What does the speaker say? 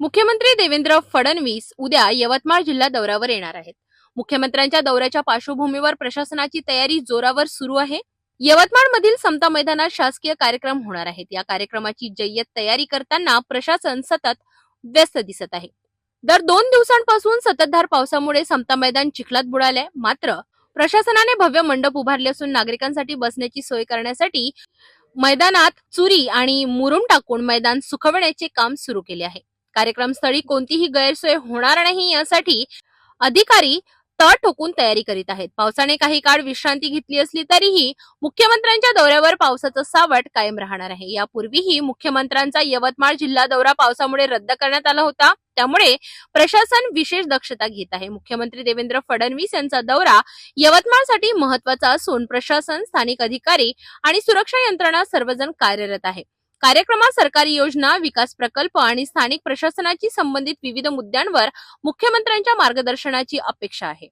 मुख्यमंत्री देवेंद्र फडणवीस उद्या यवतमाळ जिल्हा दौऱ्यावर येणार आहेत. मुख्यमंत्र्यांच्या दौऱ्याच्या पार्श्वभूमीवर प्रशासनाची तयारी जोरावर सुरू आहे. यवतमाळ मधील समता मैदानात शासकीय कार्यक्रम होणार आहेत. या कार्यक्रमाची जय्यत तयारी करताना प्रशासन सतत व्यस्त दिसत आहे. दर दोन दिवसांपासून सततधार पावसामुळे समता मैदान चिखलात बुडाले मात्र प्रशासनाने भव्य मंडप उभारले असून नागरिकांसाठी बसण्याची सोय करण्यासाठी मैदानात चुरी आणि मुरुम टाकून मैदान सुखवण्याचे काम सुरू केले आहे. कार्यक्रमस्थळी कोणतीही गैरसोय होणार नाही यासाठी अधिकारी तळ ठोकून तयारी करीत आहेत. पावसाने काही काळ विश्रांती घेतली असली तरीही मुख्यमंत्र्यांच्या दौऱ्यावर पावसाचं सावट कायम राहणार आहे. यापूर्वीही मुख्यमंत्र्यांचा यवतमाळ जिल्हा दौरा पावसामुळे रद्द करण्यात आला होता. त्यामुळे प्रशासन विशेष दक्षता घेत आहे. मुख्यमंत्री देवेंद्र फडणवीस यांचा दौरा यवतमाळसाठी महत्त्वाचा असून प्रशासन स्थानिक अधिकारी आणि सुरक्षा यंत्रणा सर्वजण कार्यरत आहे. कार्यक्रमात सरकारी योजना विकास प्रकल्प आणि स्थानिक प्रशासनाची संबंधित विविध मुद्द्यांवर मुख्यमंत्र्यांच्या मार्गदर्शनाची अपेक्षा आहे.